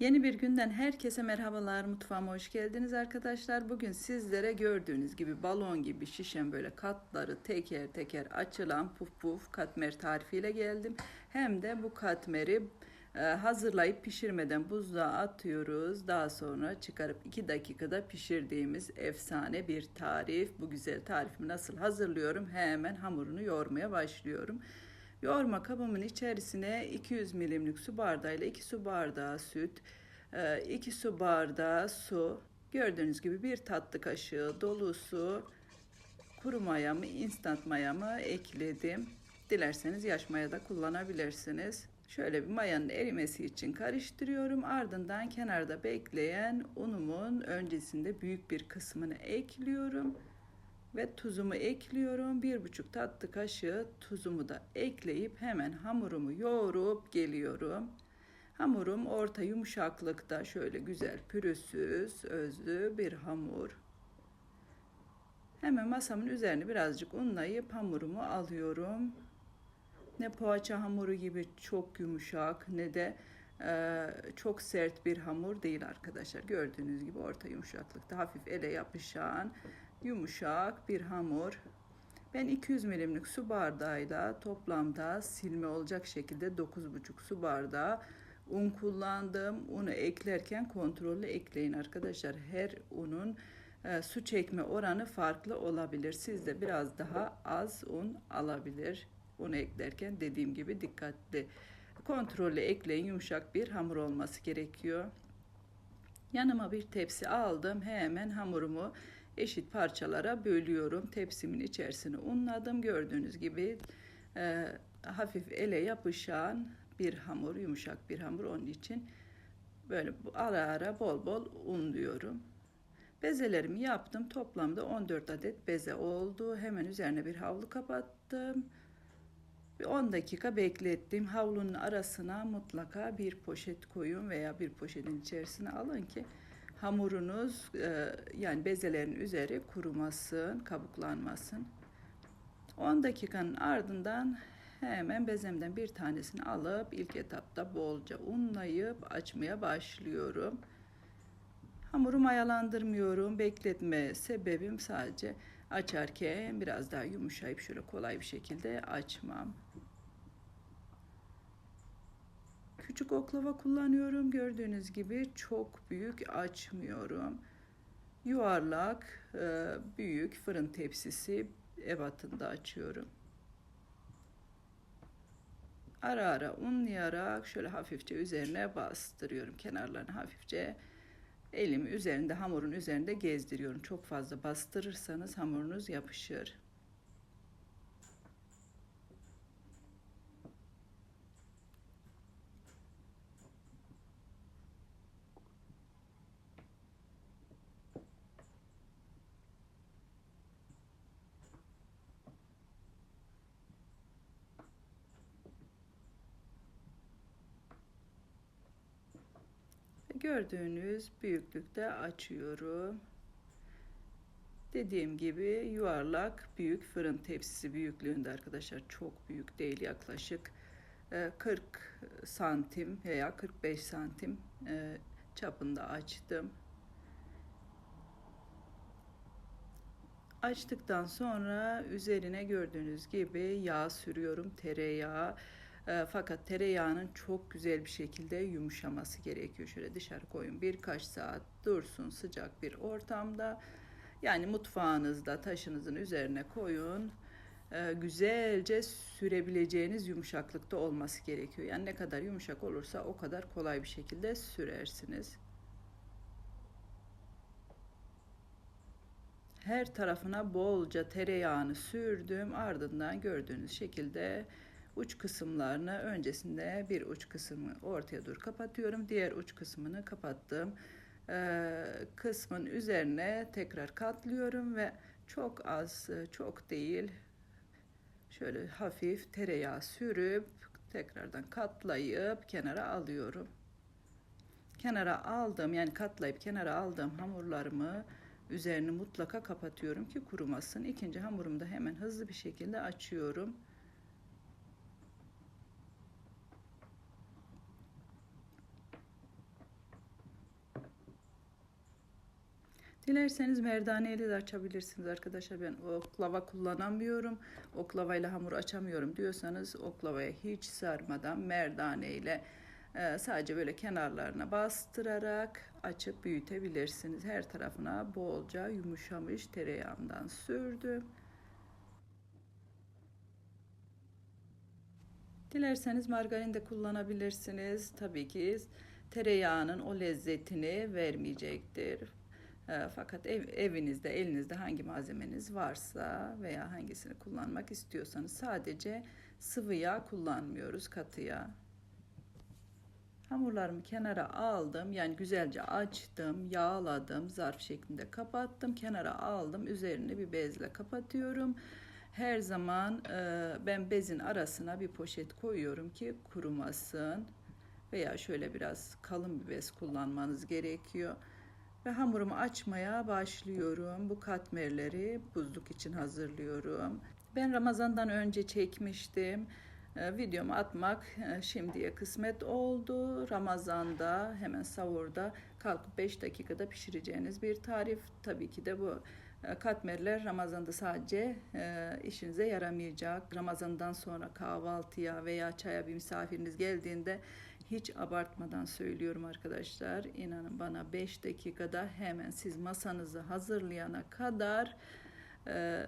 Yeni bir günden herkese merhabalar. Mutfağıma hoş geldiniz arkadaşlar. Bugün sizlere gördüğünüz gibi balon gibi şişen böyle katları teker teker açılan puf puf katmer tarifiyle geldim. Hem de bu katmeri e, hazırlayıp pişirmeden buzluğa atıyoruz. Daha sonra çıkarıp 2 dakikada pişirdiğimiz efsane bir tarif. Bu güzel tarifimi nasıl hazırlıyorum? Hemen hamurunu yoğurmaya başlıyorum. Yoğurma kabımın içerisine 200 milimlik su bardağıyla 2 su bardağı süt, 2 e, su bardağı su, gördüğünüz gibi bir tatlı kaşığı dolusu kuru mayamı, instant mayamı ekledim. Dilerseniz yaş maya da kullanabilirsiniz. Şöyle bir mayanın erimesi için karıştırıyorum. Ardından kenarda bekleyen unumun öncesinde büyük bir kısmını ekliyorum ve tuzumu ekliyorum. Bir buçuk tatlı kaşığı tuzumu da ekleyip hemen hamurumu yoğurup geliyorum. Hamurum orta yumuşaklıkta şöyle güzel pürüzsüz, özlü bir hamur. Hemen masamın üzerine birazcık unlayıp hamurumu alıyorum. Ne poğaça hamuru gibi çok yumuşak ne de e, çok sert bir hamur değil arkadaşlar. Gördüğünüz gibi orta yumuşaklıkta hafif ele yapışan yumuşak bir hamur. Ben 200 milimlik su bardağıyla toplamda silme olacak şekilde 9,5 su bardağı un kullandım. Unu eklerken kontrollü ekleyin arkadaşlar. Her unun e, su çekme oranı farklı olabilir. Siz de biraz daha az un alabilir. Unu eklerken dediğim gibi dikkatli kontrollü ekleyin. Yumuşak bir hamur olması gerekiyor. Yanıma bir tepsi aldım. Hemen hamurumu eşit parçalara bölüyorum. Tepsimin içerisine unladım. Gördüğünüz gibi e, hafif ele yapışan bir hamur, yumuşak bir hamur onun için böyle ara ara bol bol unluyorum. Bezelerimi yaptım. Toplamda 14 adet beze oldu. Hemen üzerine bir havlu kapattım. Bir 10 dakika beklettim. Havlunun arasına mutlaka bir poşet koyun veya bir poşetin içerisine alın ki hamurunuz e, yani bezelerin üzeri kurumasın, kabuklanmasın. 10 dakikanın ardından hemen bezemden bir tanesini alıp ilk etapta bolca unlayıp açmaya başlıyorum. Hamuru mayalandırmıyorum. Bekletme sebebim sadece açarken biraz daha yumuşayıp şöyle kolay bir şekilde açmam. Küçük oklava kullanıyorum. Gördüğünüz gibi çok büyük açmıyorum. Yuvarlak, e, büyük fırın tepsisi ebatında açıyorum. Ara ara unlayarak şöyle hafifçe üzerine bastırıyorum. Kenarlarını hafifçe elimi üzerinde hamurun üzerinde gezdiriyorum. Çok fazla bastırırsanız hamurunuz yapışır. Gördüğünüz büyüklükte açıyorum. Dediğim gibi yuvarlak büyük fırın tepsisi büyüklüğünde arkadaşlar çok büyük değil yaklaşık 40 e, santim veya 45 santim e, çapında açtım. Açtıktan sonra üzerine gördüğünüz gibi yağ sürüyorum tereyağı e, fakat tereyağının çok güzel bir şekilde yumuşaması gerekiyor. Şöyle dışarı koyun birkaç saat dursun sıcak bir ortamda. Yani mutfağınızda taşınızın üzerine koyun. E, güzelce sürebileceğiniz yumuşaklıkta olması gerekiyor. Yani ne kadar yumuşak olursa o kadar kolay bir şekilde sürersiniz. Her tarafına bolca tereyağını sürdüm. Ardından gördüğünüz şekilde uç kısımlarını öncesinde bir uç kısmı ortaya dur kapatıyorum. Diğer uç kısmını kapattım. Ee, kısmın üzerine tekrar katlıyorum ve çok az çok değil şöyle hafif tereyağı sürüp tekrardan katlayıp kenara alıyorum. Kenara aldım yani katlayıp kenara aldığım hamurlarımı üzerini mutlaka kapatıyorum ki kurumasın. İkinci hamurumu da hemen hızlı bir şekilde açıyorum. Dilerseniz merdaneyle de açabilirsiniz arkadaşlar. Ben oklava kullanamıyorum. Oklavayla hamur açamıyorum diyorsanız oklavaya hiç sarmadan merdaneyle e, sadece böyle kenarlarına bastırarak açıp büyütebilirsiniz. Her tarafına bolca yumuşamış tereyağından sürdüm. Dilerseniz margarin de kullanabilirsiniz. Tabii ki tereyağının o lezzetini vermeyecektir. E, fakat ev, evinizde, elinizde hangi malzemeniz varsa veya hangisini kullanmak istiyorsanız sadece sıvı yağ kullanmıyoruz, katı yağ. Hamurlarımı kenara aldım. Yani güzelce açtım, yağladım, zarf şeklinde kapattım. Kenara aldım. Üzerini bir bezle kapatıyorum. Her zaman e, ben bezin arasına bir poşet koyuyorum ki kurumasın. Veya şöyle biraz kalın bir bez kullanmanız gerekiyor. Ve hamurumu açmaya başlıyorum. Bu katmerleri buzluk için hazırlıyorum. Ben Ramazan'dan önce çekmiştim. Ee, videomu atmak e, şimdiye kısmet oldu. Ramazan'da hemen savurda kalkıp 5 dakikada pişireceğiniz bir tarif. Tabii ki de bu katmerler Ramazan'da sadece e, işinize yaramayacak. Ramazan'dan sonra kahvaltıya veya çaya bir misafiriniz geldiğinde hiç abartmadan söylüyorum arkadaşlar. İnanın bana 5 dakikada hemen siz masanızı hazırlayana kadar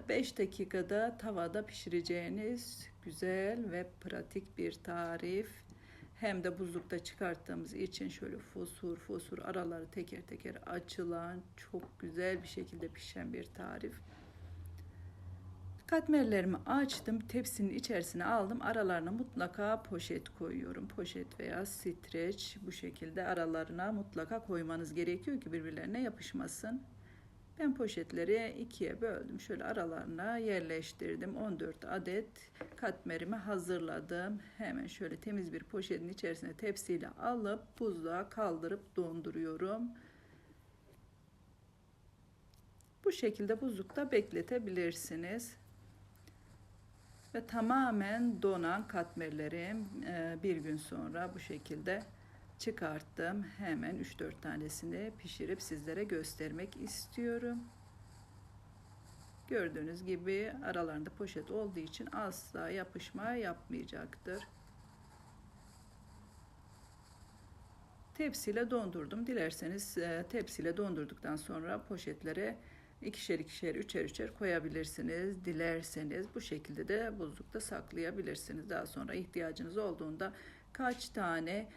5 dakikada tavada pişireceğiniz güzel ve pratik bir tarif. Hem de buzlukta çıkarttığımız için şöyle fosur fosur araları teker teker açılan çok güzel bir şekilde pişen bir tarif. Katmerlerimi açtım, tepsinin içerisine aldım. Aralarına mutlaka poşet koyuyorum. Poşet veya streç bu şekilde aralarına mutlaka koymanız gerekiyor ki birbirlerine yapışmasın. Ben poşetleri ikiye böldüm. Şöyle aralarına yerleştirdim. 14 adet katmerimi hazırladım. Hemen şöyle temiz bir poşetin içerisine tepsiyle alıp buzluğa kaldırıp donduruyorum. Bu şekilde buzlukta bekletebilirsiniz. Ve tamamen donan katmerlerim e, bir gün sonra bu şekilde çıkarttım. Hemen 3-4 tanesini pişirip sizlere göstermek istiyorum. Gördüğünüz gibi aralarında poşet olduğu için asla yapışma yapmayacaktır. Tepsiyle dondurdum. Dilerseniz e, tepsiyle dondurduktan sonra poşetlere ikişer ikişer, üçer üçer koyabilirsiniz. Dilerseniz bu şekilde de buzlukta saklayabilirsiniz. Daha sonra ihtiyacınız olduğunda kaç tane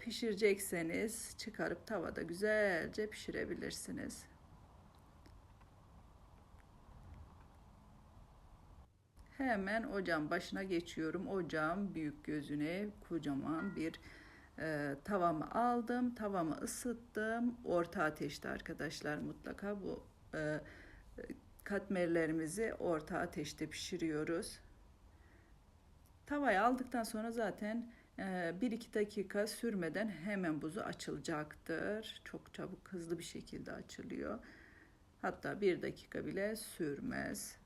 pişirecekseniz çıkarıp tavada güzelce pişirebilirsiniz. Hemen ocağın başına geçiyorum. Ocağın büyük gözüne kocaman bir e, tavamı aldım. Tavamı ısıttım. Orta ateşte arkadaşlar mutlaka bu e, katmerlerimizi orta ateşte pişiriyoruz. Tavayı aldıktan sonra zaten 1-2 ee, dakika sürmeden hemen buzu açılacaktır. Çok çabuk hızlı bir şekilde açılıyor. Hatta 1 dakika bile sürmez.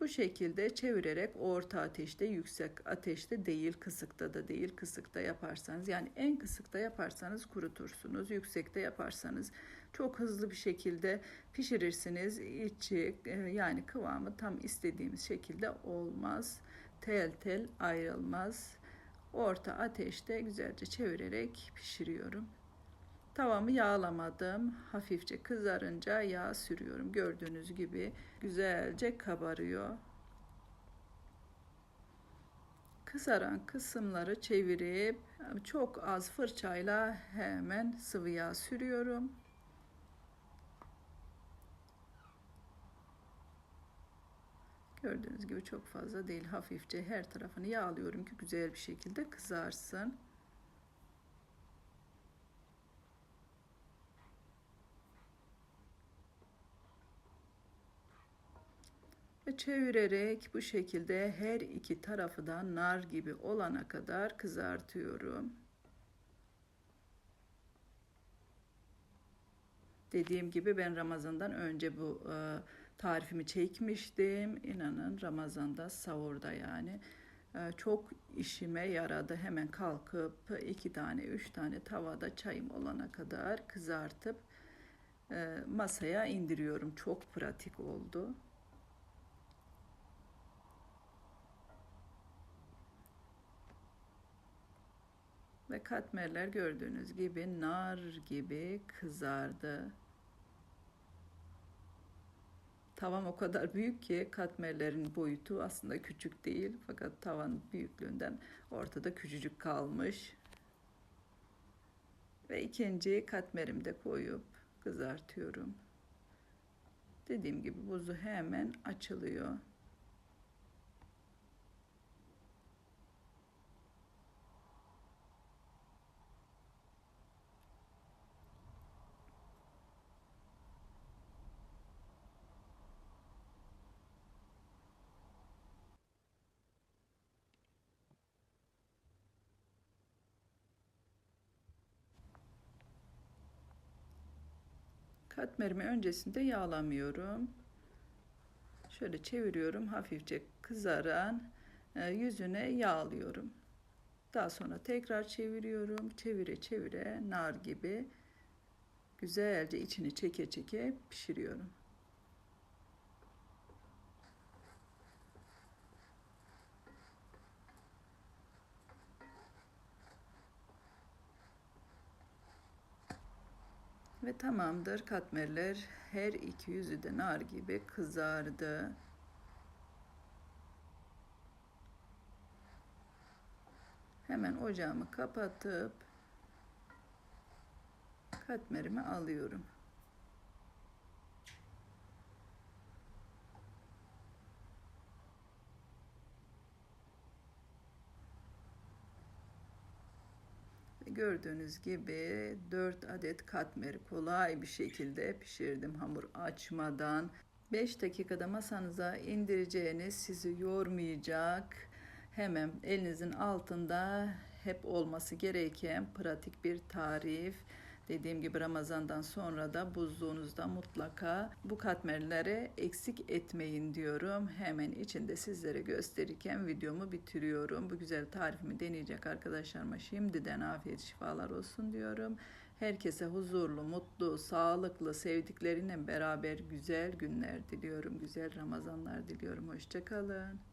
Bu şekilde çevirerek orta ateşte, yüksek ateşte değil, kısıkta da değil, kısıkta yaparsanız yani en kısıkta yaparsanız kurutursunuz, yüksekte yaparsanız çok hızlı bir şekilde pişirirsiniz. İçi e, yani kıvamı tam istediğimiz şekilde olmaz tel tel ayrılmaz. Orta ateşte güzelce çevirerek pişiriyorum. Tavamı yağlamadım. Hafifçe kızarınca yağ sürüyorum. Gördüğünüz gibi güzelce kabarıyor. Kızaran kısımları çevirip çok az fırçayla hemen sıvı yağ sürüyorum. Gördüğünüz gibi çok fazla değil. Hafifçe her tarafını yağlıyorum ki güzel bir şekilde kızarsın. Ve çevirerek bu şekilde her iki tarafı da nar gibi olana kadar kızartıyorum. Dediğim gibi ben Ramazan'dan önce bu e, tarifimi çekmiştim. İnanın Ramazan'da, savurda yani e, çok işime yaradı. Hemen kalkıp iki tane, üç tane tavada çayım olana kadar kızartıp e, masaya indiriyorum. Çok pratik oldu. Ve katmerler gördüğünüz gibi nar gibi kızardı. Tavam o kadar büyük ki katmerlerin boyutu aslında küçük değil. Fakat tavan büyüklüğünden ortada küçücük kalmış. Ve ikinci katmerimi de koyup kızartıyorum. Dediğim gibi buzu hemen açılıyor. Katmerimi öncesinde yağlamıyorum. Şöyle çeviriyorum. Hafifçe kızaran e, yüzüne yağlıyorum. Daha sonra tekrar çeviriyorum. Çevire çevire nar gibi güzelce içini çeke çeke pişiriyorum. Ve tamamdır katmerler her iki yüzü de nar gibi kızardı. Hemen ocağımı kapatıp katmerimi alıyorum. Gördüğünüz gibi 4 adet katmeri kolay bir şekilde pişirdim hamur açmadan. 5 dakikada masanıza indireceğiniz sizi yormayacak hemen elinizin altında hep olması gereken pratik bir tarif. Dediğim gibi Ramazan'dan sonra da buzluğunuzda mutlaka bu katmerleri eksik etmeyin diyorum. Hemen içinde sizlere gösterirken videomu bitiriyorum. Bu güzel tarifimi deneyecek arkadaşlarıma şimdiden afiyet şifalar olsun diyorum. Herkese huzurlu, mutlu, sağlıklı, sevdikleriyle beraber güzel günler diliyorum. Güzel Ramazanlar diliyorum. Hoşçakalın.